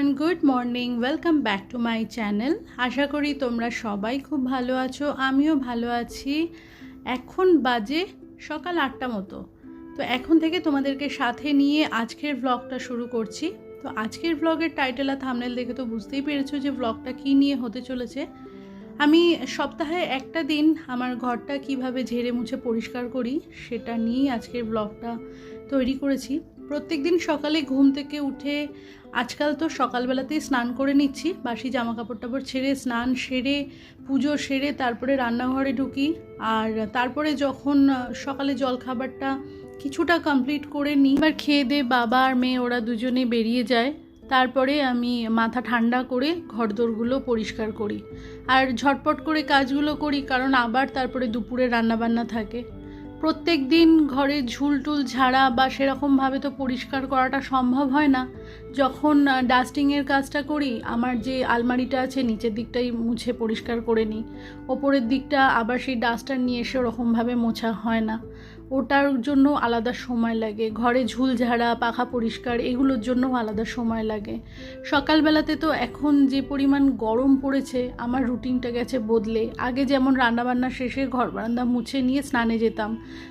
Everyone good morning welcome back to my channel আশা করি তোমরা সবাই খুব ভালো আছো, আমিও ভালো আছি। এখন বাজে সকাল আটটা মতো। তো এখন থেকে তোমাদেরকে সাথে নিয়ে আজকের ব্লগটা শুরু করছি। তো আজকের ব্লগের টাইটেল আর থামনেল দেখে তো বুঝতেই পেরেছ যে ব্লগটা কী নিয়ে হতে চলেছে। আমি সপ্তাহে একটা দিন আমার ঘরটা কীভাবে ঝেড়ে মুছে পরিষ্কার করি, সেটা নিয়েই আজকের ব্লগটা তৈরি করেছি। প্রত্যেক দিন সকালে ঘুম থেকে উঠে আজকাল তো সকালবেলাতেই স্নান করে নিচ্ছি, বাসি জামা কাপড় টাপড় ছেড়ে, স্নান সেরে, পুজো সেরে তারপরে রান্নাঘরে ঢুকি। আর তারপরে যখন সকালে জলখাবারটা কিছুটা কমপ্লিট করে নিই, এবার খেয়ে দে বাবা আর মেয়ে ওরা দুজনে বেরিয়ে যায়। তারপরে আমি মাথা ঠান্ডা করে ঘরদোরগুলো পরিষ্কার করি। আর ঝটপট করে কাজগুলো করি, কারণ আবার তারপরে দুপুরে রান্নাবান্না থাকে। প্রত্যেক দিন ঘরে ঝুলটুল ঝাড়া বা সেরকমভাবে তো পরিষ্কার করাটা সম্ভব হয় না। যখন ডাস্টিংয়ের কাজটা করি, আমার যে আলমারিটা আছে নিচের দিকটাই মুছে পরিষ্কার করে নিই। ওপরের দিকটা আবার সেই ডাস্টার নিয়ে এসে ওরকমভাবে মোছা হয় না। ওটার জন্য আলাদা সময় লাগে। ঘরে ঝুল ঝাড়া, পাখা পরিষ্কার, এগুলোর জন্য আলাদা সময় লাগে। সকালবেলাতে তো এখন যে পরিমাণ গরম পড়েছে, আমার রুটিনটা গেছে বদলে। আগে যেমন রান্নাবান্না শেষে ঘর বারান্দা মুছে নিয়ে স্নানে যেতাম,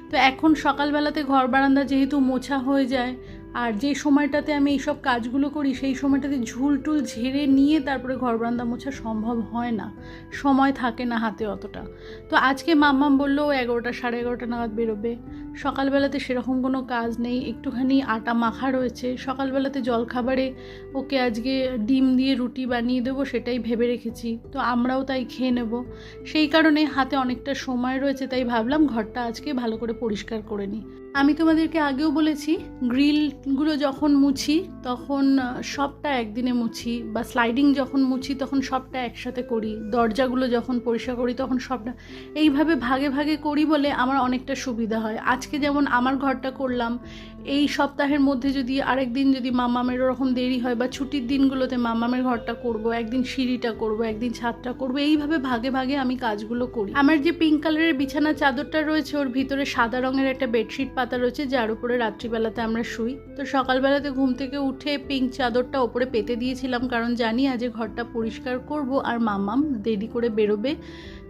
তো এখন সকালবেলাতে ঘর বারান্দা যেহেতু মোছা হয়ে যায় আর যে সময়টাতে আমি এইসব কাজগুলো করি, সেই সময়টাতে ঝুল টুল ঝেড়ে নিয়ে তারপরে ঘর বারান্দা মোছা সম্ভব হয় না। সময় থাকে না হাতে অতটা। তো আজকে মাম্মাম বলল, এগারোটা, সাড়ে এগারোটা নাগাদ বেরোবে। সকালবেলাতে সেরকম কোনো কাজ নেই। একটুখানি আটা মাখা রয়েছে। সকালবেলাতে জলখাবারে ওকে আজকে ডিম দিয়ে রুটি বানিয়ে দেবো, সেটাই ভেবে রেখেছি। তো আমরাও তাই খেয়ে নেব। সেই কারণে হাতে অনেকটা সময় রয়েছে, তাই ভাবলাম ঘরটা আজকে ভালো করে পরিষ্কার করে নিই। আমি তোমাদেরকে আগেও বলেছি, গ্রিলগুলো যখন মুছি, তখন সবটা একদিনে মুছি বা স্লাইডিং যখন মুছি, তখন সবটা একসাথে করি। দরজাগুলো যখন পরিষ্কার করি, তখন সবটা এইভাবে ভাগে ভাগে করি বলে আমার অনেকটা সুবিধা হয়। আজকে যেমন আমার ঘরটা করলাম এই সপ্তাহের মধ্যে যদি আরেক দিন যদি মামামের ওরকম দেরি হয় বা ছুটির দিনগুলোতে মামামের ঘরটা করব, একদিন সিঁড়িটা করব, একদিন ছাদটা করব, এইভাবে ভাগে ভাগে আমি কাজগুলো করি। আমার যে পিঙ্ক কালারের বিছানা চাদরটা রয়েছে, ওর ভিতরে সাদা রঙের একটা বেডশিট পাতা রয়েছে, যার উপরে রাত্রিবেলাতে আমরা শুই। তো সকালবেলাতে ঘুম থেকে উঠে পিঙ্ক চাদরটা ওপরে পেতে দিয়েছিলাম, কারণ জানি আজ ঘরটা পরিষ্কার করব আর মামাম দেরি করে বেরোবে।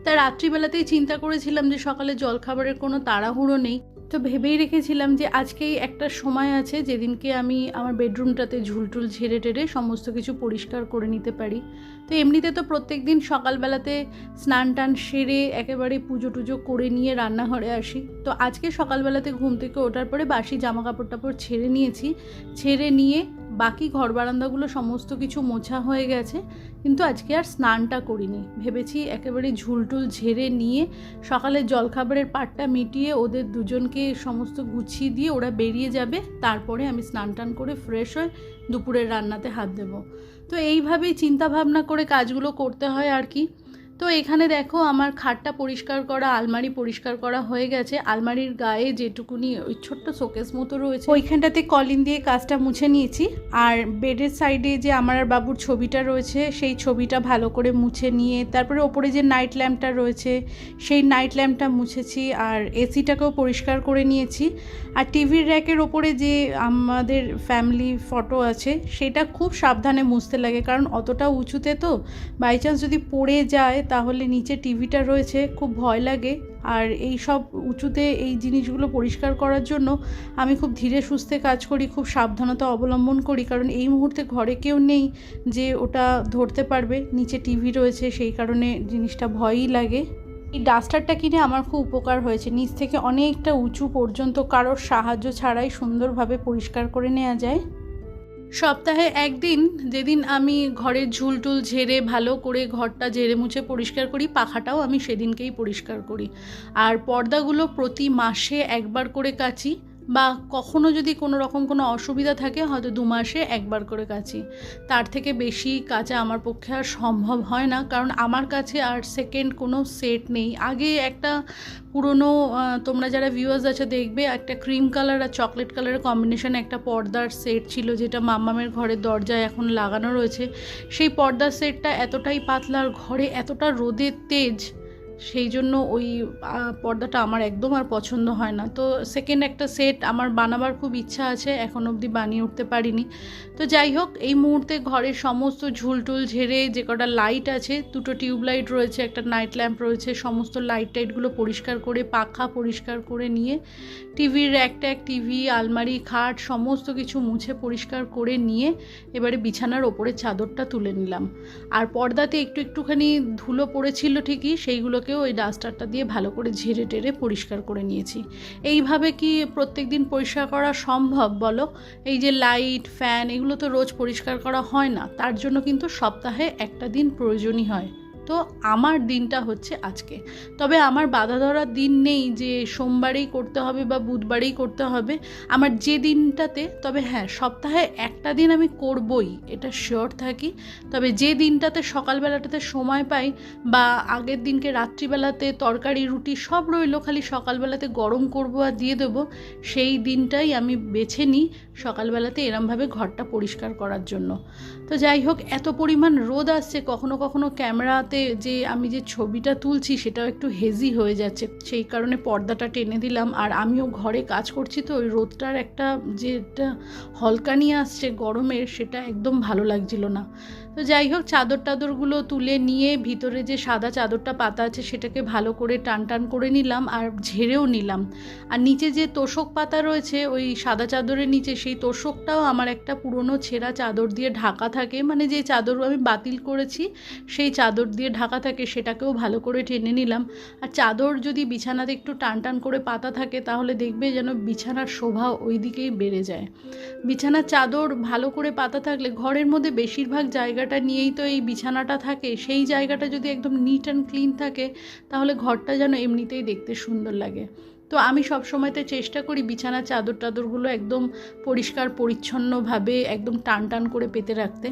তা রাত্রিবেলাতেই চিন্তা করেছিলাম যে সকালে জলখাবারের কোনো তাড়াহুড়ো নেই। তো ভেবেই রেখেছিলাম যে আজকেই একটা সময় আছে যেদিনকে আমি আমার বেডরুমটাতে ঝুলটুল ঝেড়ে টেড়ে সমস্ত কিছু পরিষ্কার করে নিতে পারি। তো এমনিতে তো প্রত্যেক দিন সকালবেলাতে স্নান টান সেরে একেবারে পুজো টুজো করে নিয়ে রান্নাঘরে আসি। তো আজকে সকালবেলাতে ঘুম থেকে ওঠার পরে বাসি জামা কাপড় টাপড় ছেড়ে নিয়েছি। ছেড়ে নিয়ে বাকি ঘর বারান্দাগুলো সমস্ত কিছু মোছা হয়ে গেছে, কিন্তু আজকে আর স্নানটা করিনি। ভেবেছি একেবারে ঝুলটুল ঝেড়ে নিয়ে সকালে জলখাবারের পাটটা মিটিয়ে ওদের দুজনকে সমস্ত গুছিয়ে দিয়ে ওরা বেরিয়ে যাবে, তারপরে আমি স্নান টান করে ফ্রেশ হয়ে দুপুরের রান্নাতে হাত দেব। তো এইভাবেই চিন্তা ভাবনা করে কাজগুলো করতে হয় আর কি। তো এখানে দেখো আমার খাটটা পরিষ্কার করা, আলমারি পরিষ্কার করা হয়ে গেছে। আলমারির গায়ে যেটুকুনি ওই ছোট্ট শোকেস মতো রয়েছে। ওইখানটাতে কলিন দিয়ে কাজটা মুছে নিয়েছি। আর বেডের সাইডে যে আমার আর বাবুর ছবিটা রয়েছে, সেই ছবিটা ভালো করে মুছে নিয়ে, তারপরে ওপরে যে নাইট ল্যাম্পটা রয়েছে, সেই নাইট ল্যাম্পটা মুছেছি। আর এসিটাকেও পরিষ্কার করে নিয়েছি। আর টিভির র্যাকের ওপরে যে আমাদের ফ্যামিলি ফটো আছে, সেটা খুব সাবধানে মুছতে লাগে। কারণ অতটা উঁচুতে তো বাই চান্স যদি পড়ে যায় তাহলে নিচে টিভিটা রয়েছে, খুব ভয় লাগে। আর এই সব উঁচুতে এই জিনিসগুলো পরিষ্কার করার জন্য আমি খুব ধীরে সুস্থে কাজ করি, খুব সাবধানতা অবলম্বন করি। কারণ এই মুহূর্তে ঘরে কেউ নেই যে ওটা ধরতে পারবে। নিচে টিভি রয়েছে, সেই কারণে জিনিসটা ভয়ই লাগে। এই ডাস্টারটা কিনে আমার খুব উপকার হয়েছে। নিচ থেকে অনেকটা উঁচু পর্যন্ত কারোর সাহায্য ছাড়াই সুন্দরভাবে পরিষ্কার করে নেওয়া যায়। সপ্তাহে একদিন যেদিন আমি ঘরের ঝুলটুল ঝেড়ে ভালো করে ঘরটা ঝেড়ে মুছে পরিষ্কার করি, পাখাটাও আমি সেদিনকেই পরিষ্কার করি। আর পর্দাগুলো প্রতি মাসে একবার করে কাচি। বা কখনো যদি কোনো রকম কোনো অসুবিধা থাকে, হয়তো দু মাসে একবার করে কাচি। তার থেকে বেশি কাচা আমার পক্ষে আর সম্ভব হয় না, কারণ আমার কাছে আর সেকেন্ড কোনো সেট নেই। আগে একটা পুরনো তোমরা যারা ভিউয়ার্স আছে দেখবে, একটা ক্রিম কালার আর চকলেট কালারের কম্বিনেশন একটা পর্দার সেট ছিল, যেটা মাম্মামের ঘরের দরজায় এখন লাগানো রয়েছে। সেই পর্দার সেটটা এতটাই পাতলা আর ঘরে এতটা রোদের তেজ সেই জন্য ওই পর্দাটা আমার একদম আর পছন্দ হয় না। তো সেকেন্ড একটা সেট আমার বানাবার খুব ইচ্ছা আছে, এখন অবধি বানিয়ে উঠতে পারিনি। তো যাই হোক, এই মুহূর্তে ঘরের সমস্ত ঝুলটুল ঝেড়ে যে কটা লাইট আছে, দুটো টিউব লাইট রয়েছে, একটা নাইট ল্যাম্প রয়েছে, সমস্ত লাইট টাইটগুলো পরিষ্কার করে, পাখা পরিষ্কার করে নিয়ে টিভির একটা এক টিভি আলমারি, খাট, সমস্ত কিছু মুছে পরিষ্কার করে নিয়ে, এবারে বিছানার ওপরে চাদরটা তুলে নিলাম। আর পর্দাতে একটু একটুখানি ধুলো পড়েছিল ঠিকই সেইগুলোকেও ওই ডাস্টারটা দিয়ে ভালো করে ঝেড়ে টেরে পরিষ্কার করে নিয়েছি। এইভাবে কি প্রত্যেক দিন পরিষ্কার করা সম্ভব বলো? এই যে লাইট, ফ্যান এগুলো তো রোজ পরিষ্কার করা হয় না। তার জন্য কিন্তু সপ্তাহে একটা দিন প্রয়োজনই হয়। তো আমার দিনটা হচ্ছে আজকে। তবে আমার বাধা ধরার দিন নেই যে সোমবারেই করতে হবে বা বুধবারেই করতে হবে। আমার যে দিনটাতে, তবে হ্যাঁ সপ্তাহে একটা দিন আমি করবই, এটা শিওর থাকি। তবে যে দিনটাতে সকালবেলাটাতে সময় পাই বা আগের দিনকে রাত্রিবেলাতে তরকারি, রুটি সব রইল, খালি সকালবেলাতে গরম করব আর দিয়ে দেবো, সেই দিনটাই আমি বেছে নিই সকালবেলাতে এরমভাবে ঘরটা পরিষ্কার করার জন্য। তো যাই হোক, এত পরিমাণ রোদ আসছে, কখনো কখনো ক্যামেরাতে যে আমি যে ছবিটা তুলছি সেটাও একটু হেজি হয়ে যাচ্ছে। সেই কারণে পর্দাটা টেনে দিলাম। আর আমিও ঘরে কাজ করছি তো ওই রোদটার একটা যেটা হলকানি আসছে গরমের, সেটা একদম ভালো লাগছিল না। তো যাই হোক, চাদর টাদরগুলো তুলে নিয়ে ভিতরে যে সাদা চাদরটা পাতা আছে সেটাকে ভালো করে টান টান করে নিলাম আর ঝেড়েও নিলাম। আর নিচে যে তোষক পাতা রয়েছে, ওই সাদা চাদরের নিচে সেই তোষকটাও আমার একটা পুরনো ছেঁড়া চাদর দিয়ে ঢাকা থাকে। মানে যে চাদর আমি বাতিল করেছি, সেই চাদর দিয়ে ঢাকা থাকে, সেটাকেও ভালো করে টেনে নিলাম। আর চাদর যদি বিছানাতে একটু টান টান করে পাতা থাকে, তাহলে দেখবে যেন বিছানার শোভা ওই দিকেই বেড়ে যায়। বিছানার চাদর ভালো করে পাতা থাকলে, ঘরের মধ্যে বেশিরভাগ জায়গাটা নিয়েই তো এই বিছানাটা থাকে, সেই জায়গাটা যদি একদম নিট অ্যান্ড ক্লিন থাকে, তাহলে ঘরটা যেন এমনিতেই দেখতে সুন্দর লাগে। তো আমি সব সময়তে চেষ্টা করি বিছানার চাদর টাদরগুলো একদম পরিষ্কার, পরিচ্ছন্নভাবে একদম টান টান করে পেতে রাখতে।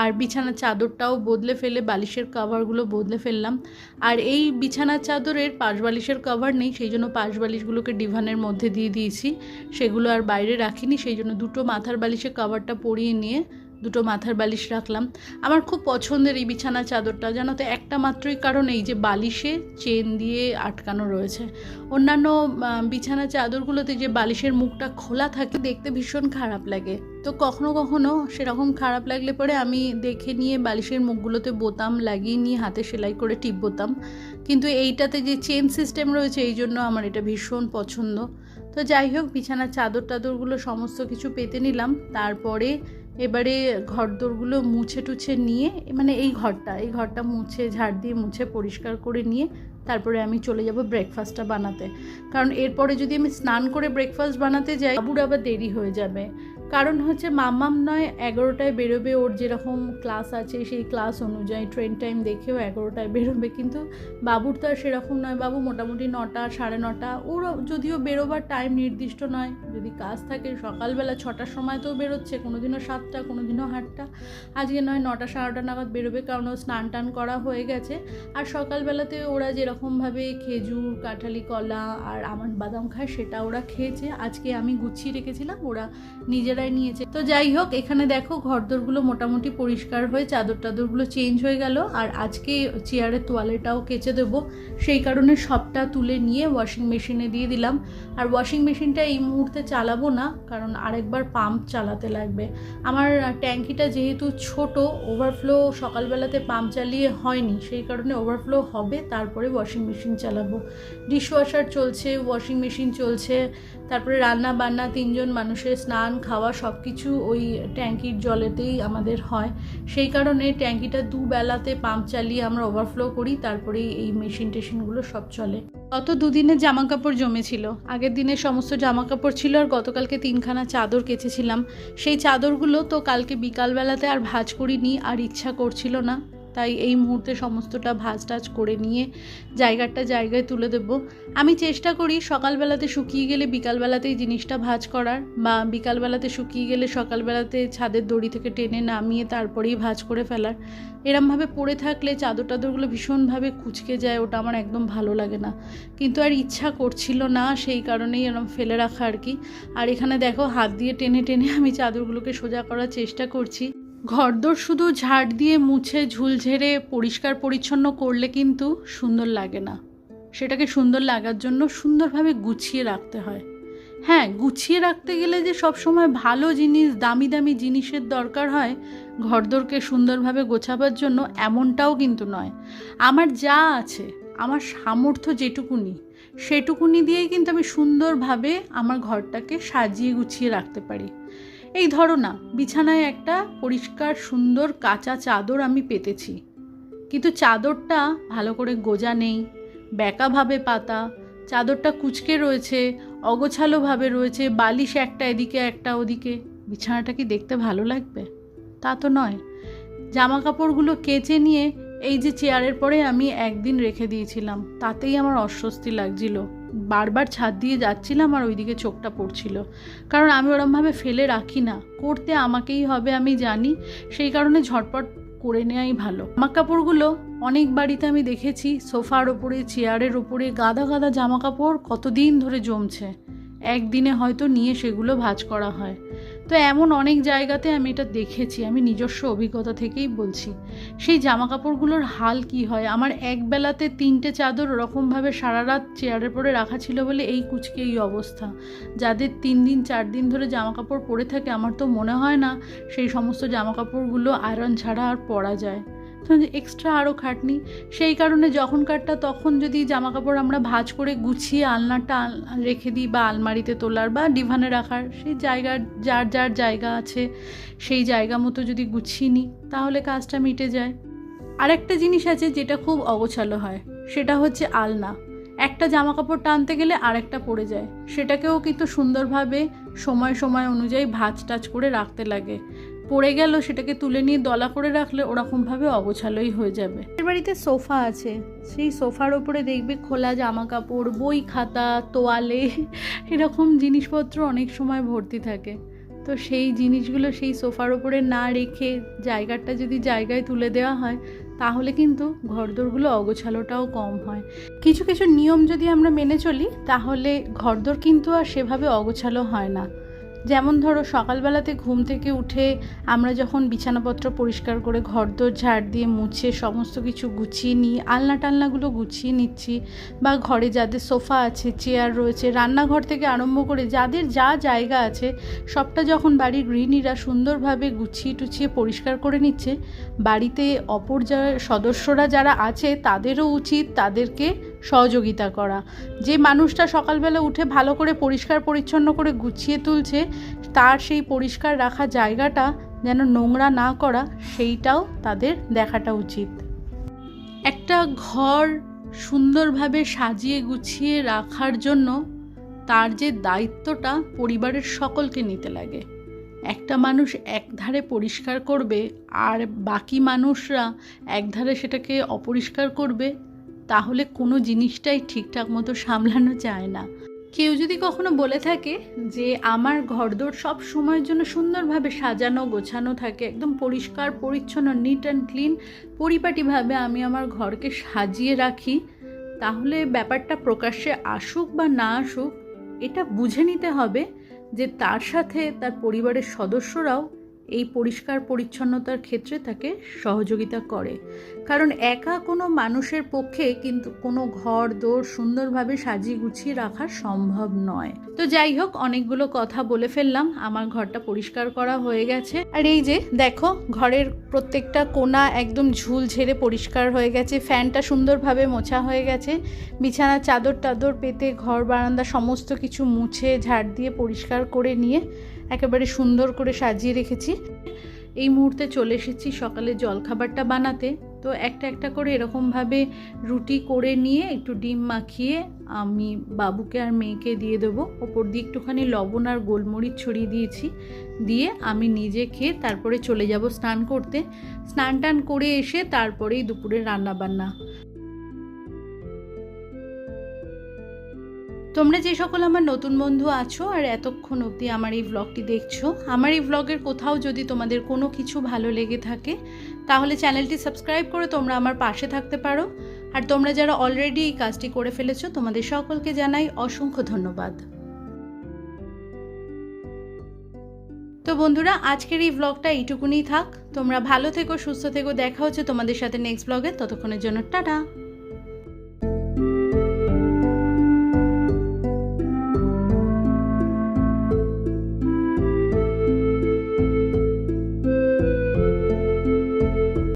আর বিছানার চাদরটাও বদলে ফেলে, বালিশের কাভারগুলো বদলে ফেললাম। আর এই বিছানার চাদরের পাশ বালিশের কাভার নেই, সেই জন্য পাশ বালিশগুলোকে ডিভানের মধ্যে দিয়ে দিয়েছি। সেগুলো আর বাইরে রাখিনি, সেই জন্য দুটো মাথার বালিশের কভারটা পরিয়ে নিয়ে দুটো মাথার বালিশ রাখলাম। আমার খুব পছন্দের এই বিছানা চাদরটা, জানো তো, একটা মাত্রই কারণ এই যে বালিশে চেন দিয়ে আটকানো রয়েছে। অন্যান্য বিছানা চাদরগুলোতে যে বালিশের মুখটা খোলা থাকে, দেখতে ভীষণ খারাপ লাগে। তো কখনো কখনো সেরকম খারাপ লাগলে পরে আমি দেখে নিয়ে বালিশের মুখগুলোতে বোতাম লাগিয়ে নিয়ে হাতে সেলাই করে টিপ বোতাম। কিন্তু এইটাতে যে চেন সিস্টেম রয়েছে, এই জন্য আমার এটা ভীষণ পছন্দ। তো যাই হোক বিছানার চাদর টাদরগুলো সমস্ত কিছু পেতে নিলাম। তারপরে এবারে ঘরদোরগুলো মুছে টুছে নিয়ে মানে এই ঘরটা এই ঘরটা মুছে, ঝাড় দিয়ে মুছে পরিষ্কার করে নিয়ে তারপরে আমি চলে যাব ব্রেকফাস্টটা বানাতে। কারণ এরপরে যদি আমি স্নান করে ব্রেকফাস্ট বানাতে যাই, বাবুর আবার দেরি হয়ে যাবে। কারণ হচ্ছে মাম্মাম নয়, এগারোটায় বেরোবে, ওর যেরকম ক্লাস আছে সেই ক্লাস অনুযায়ী ট্রেন টাইম দেখেও এগারোটায় বেরোবে। কিন্তু বাবুর তো আর সেরকম নয় বাবু, মোটামুটি নটা, সাড়ে নটা। ওর যদিও বেরোবার টাইম নির্দিষ্ট নয়, যদি কাজ থাকে সকালবেলা ছটার সময় তো বেরোচ্ছে কোনো দিনও সাতটা কোনো দিনও আটটা। আজকে নয়, নটা সাড়েটা নাগাদ বেরোবে কারণ ও স্নান টান করা হয়ে গেছে। আর সকালবেলাতে ওরা যেরকমভাবে খেজুর, কাঁঠালি, কলা আর আমার বাদাম খায়, সেটা ওরা খেয়েছে। আজকে আমি গুছিয়ে রেখেছিলাম, ওরা নিজেরাই নিয়েছে। তো যাই হোক, এখানে দেখো ঘরদোরগুলো মোটামুটি পরিষ্কার হয়ে চাদর টাদরগুলো চেঞ্জ হয়ে গেল। আর আজকে চেয়ারের তোয়ালেটাও কেচে দেবো। সেই কারণে সবটা তুলে নিয়ে ওয়াশিং মেশিনে দিয়ে দিলাম। আর ওয়াশিং মেশিনটা এই মুহূর্তে চালাবো না, কারণ আরেকবার পাম্প চালাতে লাগবে। আমার ট্যাঙ্কিটা যেহেতু ছোট ওভারফ্লো সকালবেলাতে পাম্প চালিয়ে হয়নি, সেই কারণে ওভারফ্লো হবে, তারপরে ওয়াশিং মেশিন চালাবো। ডিশওয়াশার চলছে ওয়াশিং মেশিন চলছে। তারপরে রান্না বান্না, তিনজন মানুষের স্নান, খাওয়া সব কিছু ওই ট্যাঙ্কির জলেতেই আমাদের হয়। সেই কারণে ট্যাঙ্কিটা দুবেলাতে পাম্প চালিয়ে আমরা ওভারফ্লো করি তারপরেই এই মেশিন টেশিনগুলো সব চলে। গত দুদিনের জামা কাপড় জমেছিল। আগের দিনের সমস্ত জামা কাপড় ছিল আর গতকালকে তিনখানা চাদর কেচেছিলাম। সেই চাদরগুলো তো কালকে বিকালবেলাতে আর ভাঁজ করিনি, আর ইচ্ছা করছিল না। তাই এই মুহূর্তে সমস্তটা ভাজ টাজ করে নিয়ে জায়গাটা জায়গায় তুলে দেব। আমি চেষ্টা করি সকালবেলাতে শুকিয়ে গেলে বিকালবেলাতেই জিনিসটা ভাজ করার বা বিকালবেলাতে শুকিয়ে গেলে সকালবেলাতে ছাদের দড়ি থেকে টেনে নামিয়ে তারপরেই ভাজ করে ফেলার। এরমভাবে পড়ে থাকলে চাদর টাদরগুলো ভীষণভাবে কুচকে যায়, ওটা আমার একদম ভালো লাগে না। কিন্তু আর ইচ্ছা করছিল না সেই কারণেই এরম ফেলে রাখা আর কি। আর এখানে দেখো হাত দিয়ে টেনে টেনে আমি চাদরগুলোকে সোজা করার চেষ্টা করছি। ঘরদোর শুধু ঝাড় দিয়ে মুছে ঝুলঝেড়ে পরিষ্কার পরিচ্ছন্ন করলে কিন্তু সুন্দর লাগে না। সেটাকে সুন্দর লাগার জন্য সুন্দরভাবে গুছিয়ে রাখতে হয়। হ্যাঁ গুছিয়ে রাখতে গেলে যে সব সময় ভালো জিনিস, দামি দামি জিনিসের দরকার হয়, ঘরদোরকে সুন্দরভাবে গোছাবার জন্য এমনটাও কিন্তু নয়। আমার যা আছে, আমার সামর্থ্য যেটুকুনি, সেটুকুনি দিয়েই কিন্তু আমি সুন্দরভাবে আমার ঘরটাকে সাজিয়ে গুছিয়ে রাখতে পারি। এই ধরো না, বিছানায় একটা পরিষ্কার, সুন্দর, কাঁচা চাদর আমি পেতেছি। কিন্তু চাদরটা ভালো করে গোজা নেই ব্যাকাভাবে পাতা, চাদরটা কুচকে রয়েছে অগোছালোভাবে রয়েছে, বালিশ একটা এদিকে, একটা ওদিকে। বিছানাটা কি দেখতে ভালো লাগবে? তা তো নয়। জামা কাপড়গুলো কেচে নিয়ে এই যে চেয়ারের পরে আমি একদিন রেখে দিয়েছিলাম, তাতেই আমার অস্বস্তি লাগছিল। বারবার ছাদ দিয়ে যাচ্ছিলাম আর ওইদিকে চোখটা পড়ছিল। কারণ আমি ওরমভাবে ফেলে রাখি না। করতে আমাকেই হবে আমি জানি। সেই কারণে ঝটপট করে নেওয়াই ভালো। জামা কাপড়গুলো অনেক বাড়িতে আমি দেখেছি। সোফার ওপরে, চেয়ারের ওপরে, গাদা গাদা জামা কাপড় কতদিন ধরে জমছে। একদিনে হয়তো নিয়ে সেগুলো ভাজ করা হয়। তো এমন অনেক জায়গাতে আমি এটা দেখেছি, আমি নিজস্ব অভিজ্ঞতা থেকেই বলছি। সেই জামা কাপড়গুলোর হাল কি হয়? আমার এক বেলাতে তিনটে চাদর ওরকমভাবে সারা রাত চেয়ারের পরে রাখা ছিল বলে এই কুচকে এই অবস্থা। যাদের তিন দিন, চার দিন ধরে জামা কাপড় পরে থাকে, আমার তো মনে হয় না সেই সমস্ত জামা কাপড়গুলো আয়রন ছাড়া আর পরা যায়। এক্সট্রা আরও খাটনি। সেই কারণে যখনকারটা তখন যদি জামা কাপড় আমরা ভাজ করে গুছিয়ে আলনাটা রেখে দিই বা আলমারিতে তোলার বা ডিভানে রাখার, সেই জায়গার, যার যার জায়গা আছে, সেই জায়গা মতো যদি গুছিয়ে নিই, তাহলে কাজটা মিটে যায়। আরেকটা জিনিস আছে যেটা খুব অগোছালো হয়, সেটা হচ্ছে আলনা। একটা জামা কাপড় টানতে গেলে আরেকটা পড়ে যায়। সেটাকেও কিন্তু সুন্দরভাবে সময় সময় অনুযায়ী ভাঁজ টাচ করে রাখতে লাগে। পড়ে গেল, সেটাকে তুলে নিয়ে দলা করে রাখলে ওরকমভাবে অগোছালোই হয়ে যাবে। এর বাড়িতে সোফা আছে। সেই সোফার ওপরে দেখবে খোলা জামা কাপড় বই খাতা, তোয়ালে, এরকম জিনিসপত্র অনেক সময় ভর্তি থাকে। তো সেই জিনিসগুলো সেই সোফার ওপরে না রেখে জায়গাটা যদি জায়গায় তুলে দেওয়া হয়, তাহলে কিন্তু ঘরদোরগুলো অগোছালোটাও কম হয়। কিছু কিছু নিয়ম যদি আমরা মেনে চলি, তাহলে ঘরদোর কিন্তু আর সেভাবে অগোছালো হয় না। যেমন ধরো সকালবেলাতে ঘুম থেকে উঠে আমরা যখন বিছানাপত্র পরিষ্কার করে ঘরদোর ঝাড় দিয়ে মুছে সমস্ত কিছু গুছিয়ে নিই, আলনা টালনাগুলো গুছিয়ে নিচ্ছি বা ঘরে যাদের সোফা আছে, চেয়ার রয়েছে, রান্নাঘর থেকে আরম্ভ করে যাদের যা জায়গা আছে, সবটা যখন বাড়ির গৃহিণীরা সুন্দরভাবে গুছিয়ে টুছিয়ে পরিষ্কার করে নিচ্ছে, বাড়িতে অপর যা সদস্যরা যারা আছে তাদেরও উচিত তাদেরকে সহযোগিতা করা। যে মানুষটা সকালবেলা উঠে ভালো করে পরিষ্কার পরিচ্ছন্ন করে গুছিয়ে তুলছে, তার সেই পরিষ্কার রাখা জায়গাটা যেন নোংরা না করা, সেইটাও তাদের দেখাটা উচিত। একটা ঘর সুন্দরভাবে সাজিয়ে গুছিয়ে রাখার জন্য তার যে দায়িত্বটা পরিবারের সকলকে নিতে লাগে। একটা মানুষ একধারে পরিষ্কার করবে, আর বাকি মানুষরা একধারে সেটাকে অপরিষ্কার করবে তাহলে কোনো জিনিসটাই ঠিকঠাক মতো সামলানো যায় না। কেউ যদি কখনো বলে থাকে যে, আমার ঘরদোর সব সময়ের জন্য সুন্দরভাবে সাজানো, গোছানো থাকে, একদম পরিষ্কার, পরিচ্ছন্ন নিট অ্যান্ড ক্লিন পরিপাটিভাবে আমি আমার ঘরকে সাজিয়ে রাখি, তাহলে ব্যাপারটা প্রকাশ্যে আসুক বা না আসুক, এটা বুঝে নিতে হবে যে, তার সাথে তার পরিবারের সদস্যরাও এই পরিষ্কার পরিচ্ছন্নতার ক্ষেত্রে তাকে সহযোগিতা করে। কারণ একা কোনো মানুষের পক্ষে কিন্তু কোনো ঘর, দোর সুন্দরভাবে সাজিয়ে গুছিয়ে রাখা সম্ভব নয়। তো যাই হোক, অনেকগুলো কথা বলে ফেললাম। আমার ঘরটা পরিষ্কার করা হয়ে গেছে। আর এই যে, দেখো, ঘরের প্রত্যেকটা কোনা একদম ঝুল ঝেড়ে পরিষ্কার হয়ে গেছে। ফ্যানটা সুন্দরভাবে মোছা হয়ে গেছে। বিছানার চাদর টাদর পেতে, ঘর, বারান্দা সমস্ত কিছু মুছে, ঝাড় দিয়ে পরিষ্কার করে নিয়ে একেবারে সুন্দর করে সাজিয়ে রেখেছি। এই মুহূর্তে চলে এসেছি সকালে জলখাবারটা বানাতে। তো একটা একটা করে এরকমভাবে রুটি করে নিয়ে একটু ডিম মাখিয়ে আমি বাবুকে আর মেয়েকে দিয়ে দেবো। ওপর দিয়ে একটুখানি লবণ আর গোলমরিচ ছড়িয়ে দিয়েছি। দিয়ে আমি নিজে খেয়ে তারপরে চলে যাব স্নান করতে। স্নান টান করে এসে তারপরেই দুপুরে রান্না বান্না তোমরা যে সকল আমার নতুন বন্ধু আছো আর এতক্ষণ অবধি আমার এই ব্লগটি দেখছ, আমার এই ব্লগের কোথাও যদি তোমাদের কোনো কিছু ভালো লেগে থাকে, তাহলে চ্যানেলটি সাবস্ক্রাইব করে তোমরা আমার পাশে থাকতে পারো। আর তোমরা যারা অলরেডি এই কাজটি করে ফেলেছো, তোমাদের সকলকে জানাই অসংখ্য ধন্যবাদ। তো বন্ধুরা, আজকের এই ব্লগটা এইটুকুনি থাক। তোমরা ভালো থেকো, সুস্থ থেকো, দেখা হচ্ছে তোমাদের সাথে নেক্সট ব্লগে ততক্ষণের জন্য টাটা।